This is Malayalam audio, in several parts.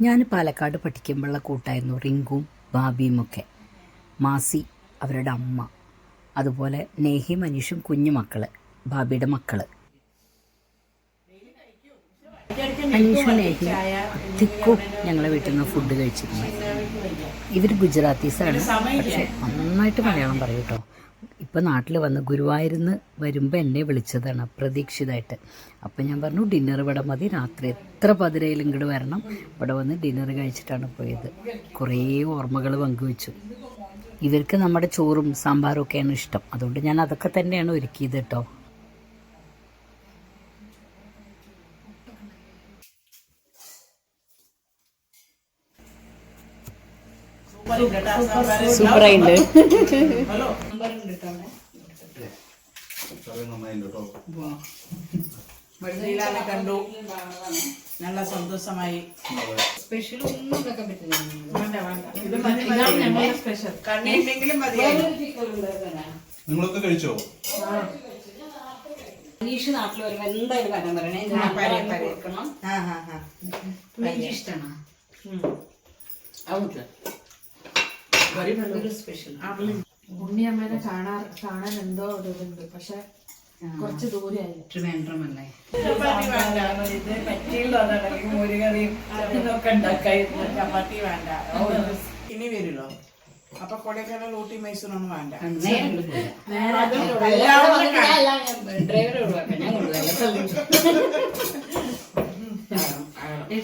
ഞാൻ പാലക്കാട് പഠിക്കുമ്പോഴുള്ള കൂട്ടായിരുന്നു റിങ്കും ബാബിയും ഒക്കെ. മാസി അവരുടെ അമ്മ അതുപോലെ നേഹി മനീഷും കുഞ്ഞു മക്കൾ ബാബിയുടെ മക്കൾ. മനീഷും നേഹി അധികവും ഞങ്ങളെ വീട്ടിൽ നിന്ന് ഫുഡ് കഴിച്ചിരുന്നു. ഇവർ ഗുജറാത്തീസാണ്. പക്ഷെ നന്നായിട്ട് മലയാളം പറയും കേട്ടോ ഇപ്പം നാട്ടിൽ വന്ന് ഗുരുവായൂരിന്ന് വരുമ്പോൾ എന്നെ വിളിച്ചതാണ് അപ്രതീക്ഷിതമായിട്ട് അപ്പം ഞാൻ പറഞ്ഞു ഡിന്നർ ഇവിടെ മതി. രാത്രി എത്ര പതിരയിലും ഇങ്ങോട്ട് വരണം. ഇവിടെ വന്ന് ഡിന്നർ കഴിച്ചിട്ടാണ് പോയത്. കുറേ ഓർമ്മകൾ പങ്കുവെച്ചു. ഇവർക്ക് നമ്മുടെ ചോറും സാമ്പാറും ഒക്കെയാണ് ഇഷ്ടം. അതുകൊണ്ട് ഞാൻ അതൊക്കെ തന്നെയാണ് ഒരുക്കിയത് കേട്ടോ സൂപ്പറായിട്ടുണ്ട് ലീലാനെ കണ്ടു. നല്ല സന്തോഷമായി. സ്പെഷ്യൽ കണ്ണിട്ടെങ്കിലും മതിയായി നിങ്ങളൊക്കെ കഴിച്ചോ? മനീഷ് നാട്ടിൽ വരുമ്പോൾ എന്തായാലും വരാൻ പറയണേ. കൊടുക്കണം ഇഷ്ടമാണ് സ്പെഷ്യൽ ഉണ്ണിയമ്മേനെ കാണാൻ കാണാൻ എന്തോ ഒരു ഇതുണ്ട് പക്ഷെ കുറച്ച് ദൂരെയായി. ട്രിവാൻഡ്രം അല്ലേ ചപ്പാത്തി വേണ്ട. ഇനി വരുമല്ലോ അപ്പൊ കൊടൈക്കനാൽ ഊട്ടി മൈസൂരൊന്നും വേണ്ട. ഡ്രൈവറെ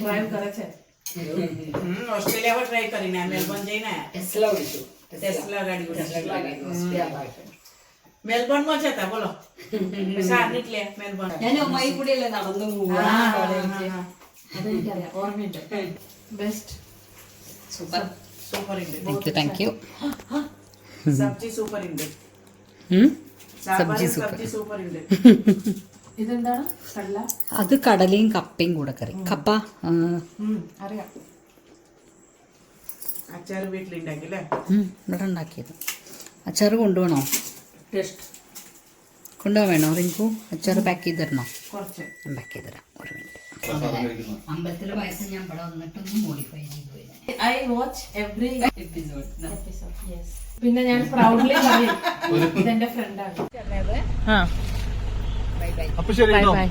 ഡ്രൈവ് കുറച്ച്. ઓસ્ટ્રેલિયામાં ટ્રાય કરીને મેલબોર્ન જઈને ટેસ્લા લીધું ટેસ્લા ગાડી ટેસ્લા ગાડી ಮೆಲ್ಬೋರ್ನ್ ಮೋಚ ಆಯ್ತಾ ಬೋಲೋ ಸಾರ್ನಿಟ್ಲೆ ಮೆಲ್ಬೋರ್ನ್ ಏನೋ ಮೈ ಕುಡಿಯಲ್ಲ ನಾ ಒಂದು ಗೌರ್ಮೆಂಟ್ ಬೆಸ್ಟ್ ಸೂಪರ್ ಸೂಪರ್ ಇದೆ ಥ್ಯಾಂಕ್ ಯು ಥ್ಯಾಂಕ್ ಯು ಸಬ್ಜಿ ಸೂಪರ್ ಇದೆ ಹ್ಮ್ ಸಬ್ಜಿ ಸೂಪರ್ ಇದೆ ഇതെന്താണ്? കടല? അത് കടലയും കപ്പയും കൂടെ കറി. കപ്പ ആ, അറിയാം. അച്ചാർ വീട്ടിലുണ്ടാക്കില്ലേ ഉം, ഇവിടെ ഉണ്ടാക്കിയത്. അച്ചാറ് കൊണ്ടുപോകണോ? ടേസ്റ്റ് കൊണ്ടുപോകാൻ വേണോ? റിങ്കു അച്ചാറ് പാക്ക് ചെയ്ത് തരണോ കുറച്ച്. ഞാൻ പാക്ക് ചെയ്ത് തരാം ഒരു മിനിറ്റ് അമ്പലത്തിലെ വയസ്സ് ഞാൻ ഇവിടെ വന്നിട്ടൊന്നും മോഡിഫൈ ചെയ്തു I watch every episode episode പിന്നെ ഞാൻ പ്രൗഡ്ലി പറയും ഇതെന്റെ ഫ്രണ്ടാണ് അപ്പൊ ശരി കേട്ടോ. बघ